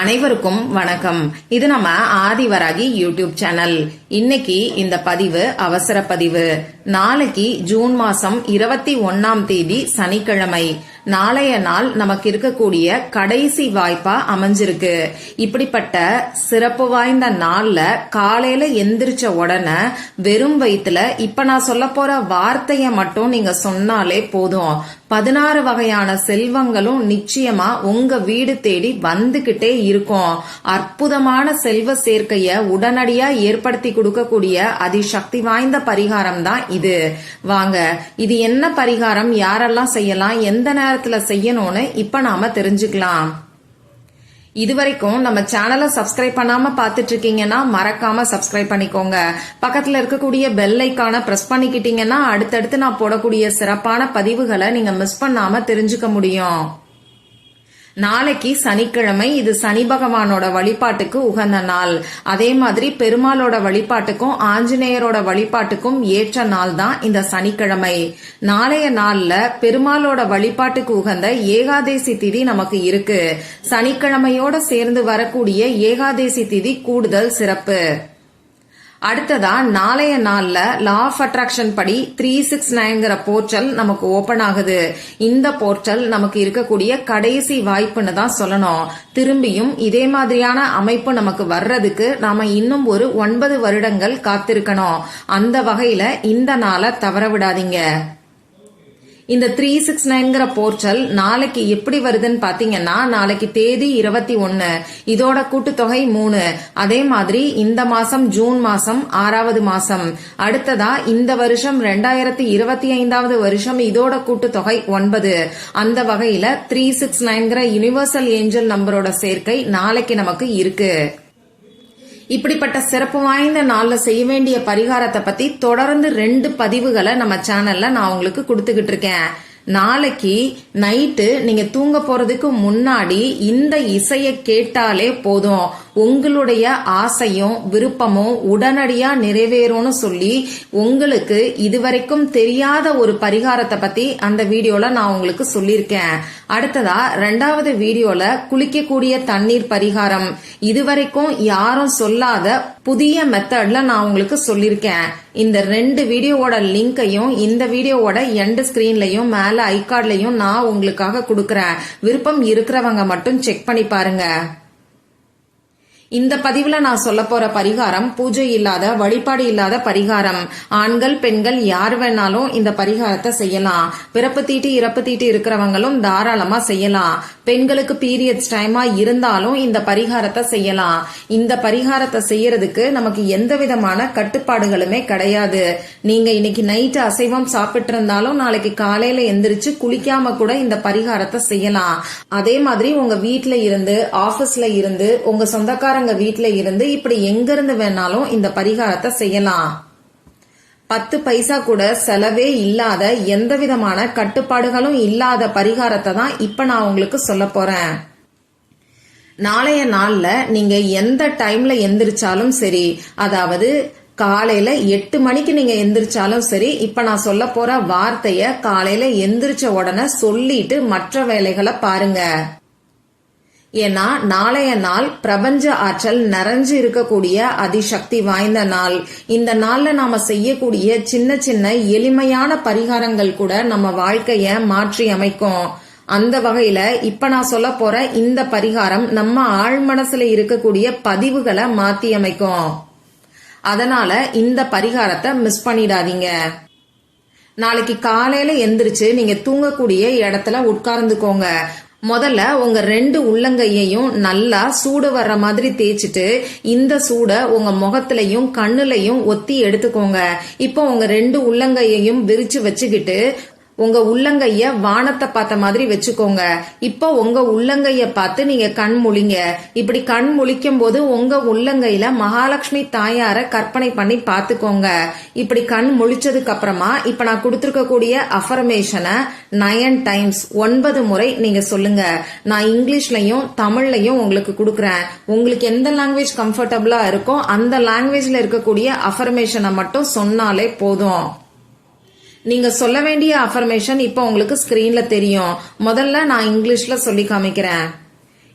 அனைவருக்கும் வணக்கம். இது நம்ம ஆதிவராகி யூடியூப் சேனல். இன்னைக்கு இந்த பதிவு அவசர பதிவு. நாளைக்கு ஜூன் மாசம் இருபத்தி ஒன்னாம் தேதி சனிக்கிழமை. நாளைய நாள் நமக்கு இருக்கக்கூடிய கடைசி வாய்ப்பா அமைஞ்சிருக்கு. இப்படிப்பட்ட சிறப்பு வாய்ந்த நாள்ல காலையில எந்திரிச்ச உடனே வெறும் வயிற்றுல இப்ப நான் சொல்ல போற வார்த்தைய மட்டும் நீங்க சொன்னாலே போதும். பதினாறு வகையான செல்வங்களும் நிச்சயமா உங்க வீடு தேடி வந்துகிட்டே இருக்கும். அற்புதமான செல்வ சேர்க்கைய உடனடியா ஏற்படுத்தி கொடுக்கக்கூடிய அதிசக்தி வாய்ந்த பரிகாரம் தான் இது. வாங்க இது என்ன பரிகாரம்? யாரெல்லாம் செய்யலாம்? எந்த நேரத்துல செய்யணும்னு இப்ப நாம தெரிஞ்சுக்கலாம். இதுவரைக்கும் நம்ம சேனலை சப்ஸ்கிரைப் பண்ணாம பாத்துட்டு இருக்கீங்கன்னா மறக்காம சப்ஸ்கிரைப் பண்ணிக்கோங்க. பக்கத்துல இருக்கக்கூடிய பெல் ஐக்கான பிரஸ் பண்ணிக்கிட்டீங்கன்னா அடுத்தடுத்து நான் போடக்கூடிய சிறப்பான பதிவுகளை நீங்க மிஸ் பண்ணாம தெரிஞ்சுக்க முடியும். நாளைக்கு சனிக்கிழமை இது சனி பகவானோட வழிபாட்டுக்கு உகந்த நாள். அதே மாதிரி பெருமாளோட வழிபாட்டுக்கும் ஆஞ்சநேயரோட வழிபாட்டுக்கும் ஏற்ற நாள் தான் இந்த சனிக்கிழமை. நாளைய நாள்ல பெருமாளோட வழிபாட்டுக்கு உகந்த ஏகாதேசி திதி நமக்கு இருக்கு. சனிக்கிழமையோட சேர்ந்து வரக்கூடிய ஏகாதேசி திதி கூடுதல் சிறப்பு. அடுத்ததா நாளைய நாள்ல லா ஆஃப் அட்ராக்ஷன் படி த்ரீ சிக்ஸ் நைன்கிற போர்ட்டல் நமக்கு ஓபன் ஆகுது. இந்த போர்ட்டல் நமக்கு இருக்கக்கூடிய கடைசி வாய்ப்புன்னு தான் சொல்லணும். திரும்பியும் இதே மாதிரியான அமைப்பு நமக்கு வர்றதுக்கு நாம இன்னும் ஒரு ஒன்பது வருடங்கள் காத்திருக்கணும். அந்த வகையில இந்த நாளை தவற விடாதீங்க. இந்த த்ரீ சிக்ஸ் நைன்கிற போர்ட்டல் நாளைக்கு எப்படி வருதுன்னு பாத்தீங்கன்னா நாளைக்கு தேதி இருபத்தி ஒன்னு இதோட கூட்டுத்தொகை மூணு. அதே மாதிரி இந்த மாசம் ஜூன் மாசம் ஆறாவது மாசம். அடுத்ததா இந்த வருஷம் ரெண்டாயிரத்தி இருபத்தி ஐந்தாவது வருஷம் இதோட கூட்டுத்தொகை ஒன்பது. அந்த வகையில த்ரீ சிக்ஸ் நைன்கிற யூனிவர்சல் ஏஞ்சல் நம்பரோட சேர்க்கை நாளைக்கு நமக்கு இருக்கு. இப்படிப்பட்ட சிறப்பு வாய்ந்த நாள்ல செய்ய வேண்டிய பரிகாரத்தை பத்தி தொடர்ந்து ரெண்டு பதிவுகளை நம்ம சேனல்ல நான் உங்களுக்கு கொடுத்துக்கிட்டு இருக்கேன். நாளைக்கு நைட்டு நீங்க தூங்க போறதுக்கு முன்னாடி இந்த இசைய கேட்டாலே போதும். உங்களுடைய ஆசையும் விருப்பமும் உடனடியா நிறைவேறும்னு சொல்லி உங்களுக்கு இதுவரைக்கும் தெரியாத ஒரு பரிகாரத்தை பத்தி அந்த வீடியோல நான் உங்களுக்கு சொல்லியிருக்கேன். அடுத்ததா ரெண்டாவது வீடியோல குளிக்கக்கூடிய தண்ணீர் பரிகாரம். இதுவரைக்கும் யாரும் சொல்லாத புதிய மெத்தட்ல நான் உங்களுக்கு சொல்லியிருக்கேன். இந்த ரெண்டு வீடியோவோட லிங்கையும் இந்த வீடியோவோட எண்ட் ஸ்கிரீன்லயும் மேல ஐகார்ட்லயும் நான் உங்களுக்காக கொடுக்கறேன். விருப்பம் இருக்கிறவங்க மட்டும் செக் பண்ணி பாருங்க. இந்த பதிவுல நான் சொல்ல போற பரிகாரம் பூஜை இல்லாத வழிபாடு இல்லாத பரிகாரம். ஆண்கள் பெண்கள் யார் வேணாலும் இந்த பரிகாரத்தை செய்யலாம். பிறப்பு தீட்டு இறப்பு தீட்டு இருக்கிறவங்களும் தாராளமா செய்யலாம். பெண்களுக்கு பீரியட்ஸ் டைமா இருந்தாலும் இந்த பரிகாரத்தை செய்யலாம். இந்த பரிகாரத்தை செய்யறதுக்கு நமக்கு எந்த விதமான கட்டுப்பாடுகளுமே கிடையாது. நீங்க இன்னைக்கு நைட்டு அசைவம் சாப்பிட்டு இருந்தாலும் நாளைக்கு காலையில எந்திரிச்சு குளிக்காம கூட இந்த பரிகாரத்தை செய்யலாம். அதே மாதிரி உங்க வீட்டுல இருந்து ஆபீஸ்ல இருந்து உங்க சொந்தக்காரங்க வீட்ல இருந்து இப்படி எங்க இருந்து வேணாலும் இந்த பரிகாரத்தை செய்யலாம். பத்து பைசா கூட செலவே இல்லாத எந்த விதமான கட்டுப்பாடுகளும் இல்லாத பரிகாரத்தை தான் இப்ப நான் உங்களுக்கு சொல்ல போறேன். நாளைய நாள்ல நீங்க எந்த டைம்ல எந்திரிச்சாலும் சரி அதாவது காலையில எட்டு மணிக்கு நீங்க எந்திரிச்சாலும் சரி இப்ப நான் சொல்ல போற வார்த்தைய காலையில எந்திரிச்ச உடனே சொல்லிட்டு மற்ற வேலைகளை பாருங்க. ஏன்னா நாளைய நாள் பிரபஞ்ச ஆற்றல் நிறைஞ்சு இருக்கக்கூடிய அதிசக்தி வாய்ந்த நாள். இந்த நாள்ல நாம செய்யக்கூடிய சின்ன சின்ன எளிமையான பரிகாரங்கள் கூட நம்ம வாழ்க்கைய மாற்றி அமைக்கும். அந்த வகையில இப்ப நான் சொல்ல போற இந்த பரிகாரம் நம்ம ஆழ்மனசுல இருக்கக்கூடிய பதிவுகளை மாத்தி அமைக்கும். அதனால இந்த பரிகாரத்தை மிஸ் பண்ணிடாதீங்க. நாளைக்கு காலையில எந்திரிச்சு நீங்க தூங்கக்கூடிய இடத்துல உட்கார்ந்துக்கோங்க. முதல்ல உங்க ரெண்டு உள்ளங்கையையும் நல்லா சூடு வர்ற மாதிரி தேய்ச்சிட்டு இந்த சூட உங்க முகத்திலையும் கண்ணுலையும் ஒத்தி எடுத்துக்கோங்க. இப்போ உங்க ரெண்டு உள்ளங்கையையும் விரிச்சு வச்சுக்கிட்டு உங்க உள்ளங்கைய வானத்தை பார்த்த மாதிரி வச்சுக்கோங்க. இப்போ உங்க உள்ளங்கைய பார்த்து நீங்க கண் முழிங்க. இப்படி கண் முழிக்கும் போது உங்க உள்ளங்கையில மகாலட்சுமி தாயார கற்பனை பண்ணி பாத்துக்கோங்க இப்படி கண் முழிச்சதுக்கு அப்புறமா இப்ப நான் கொடுத்துருக்கக்கூடிய அஃபர்மேஷனை நயன் டைம்ஸ் ஒன்பது முறை நீங்க சொல்லுங்க. நான் இங்கிலீஷ்லயும் தமிழ்லயும் உங்களுக்கு கொடுக்குறேன். உங்களுக்கு எந்த லாங்குவேஜ் கம்ஃபர்டபுளா இருக்கோ அந்த லாங்குவேஜ்ல இருக்கக்கூடிய அஃபர்மேஷனை மட்டும் சொன்னாலே போதும். நீங்க சொல்ல வேண்டிய அஃபர்மேஷன் இப்போ உங்களுக்கு ஸ்கிரீன்ல தெரியும். முதல்ல நான் இங்கிலீஷ்ல சொல்லி காமிக்கிறேன்.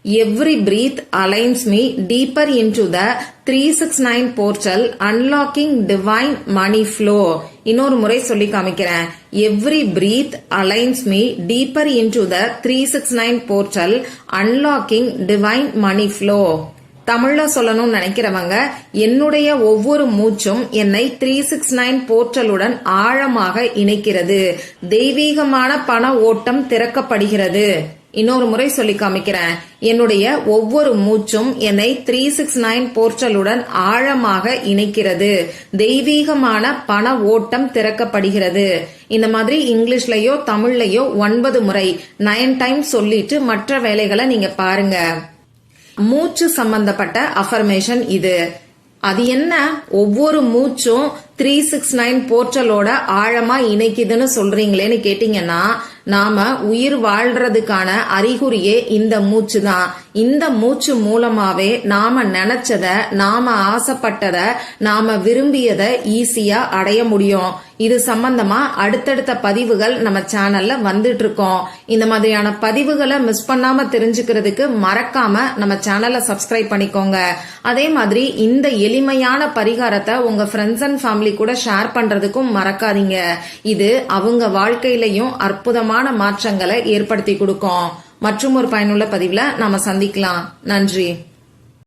Every breath aligns me deeper into the three six nine portal unlocking divine money flow இன்னொரு முறை சொல்லி காமிக்கிறேன். Every breath aligns me deeper into the three six nine portal unlocking divine money flow தமிழ்ல சொல்லணும்னு நினைக்கிறவங்க என்னுடைய ஒவ்வொரு மூச்சும் என்னை த்ரீ சிக்ஸ் நைன் போர்ட்டலுடன் ஆழமாக இணைக்கிறது. தெய்வீகமான பண ஓட்டம் திறக்கப்படுகிறது. இன்னொரு முறை சொல்லி காமிக்கிறேன். என்னுடைய ஒவ்வொரு மூச்சும் என்னை த்ரீ சிக்ஸ் நைன் போர்ட்டலுடன் ஆழமாக இணைக்கிறது. தெய்வீகமான பண ஓட்டம் திறக்கப்படுகிறது. இந்த மாதிரி இங்கிலீஷ்லயோ தமிழ்லயோ ஒன்பது முறை நைன் டைம் சொல்லிட்டு மற்ற வேலைகளை நீங்க பாருங்க. மூச்சு சம்பந்தப்பட்ட அஃபர்மேஷன் இது. அது என்ன? ஒவ்வொரு மூச்சும் த்ரீ சிக்ஸ் நைன் போர்ட்டலோட ஆழமா இணைக்குதுன்னு சொல்றீங்களேன்னு கேட்டீங்கன்னா நாம உயிர் வாழ்றதுக்கான அறிகுறியே இந்த மூச்சு தான் இந்த மூச்சு மூலமாவே நாம நினைச்சத நாம ஆசைப்பட்டத நாம விரும்பியத ஈஸியா அடைய முடியும். இது சம்பந்தமா அடுத்தடுத்த பதிவுகள் நம்ம சேனல்ல வந்துட்டு இருக்கோம் இந்த மாதிரியான பதிவுகளை மிஸ் பண்ணாம தெரிஞ்சுக்கிறதுக்கு மறக்காம நம்ம சேனலை சப்ஸ்கிரைப் பண்ணிக்கோங்க. அதே மாதிரி இந்த எளிமையான பரிகாரத்தை உங்க ஃப்ரெண்ட்ஸ் அண்ட் ஃபேமிலி கூட ஷேர் பண்றதுக்கும் மறக்காதீங்க. இது அவங்க வாழ்க்கையிலையும் அற்புதமான மாற்றங்களை ஏற்படுத்தி கொடுக்கும். மற்றும் ஒரு பயனுள்ள பதிவுல நாம சந்திக்கலாம். நன்றி.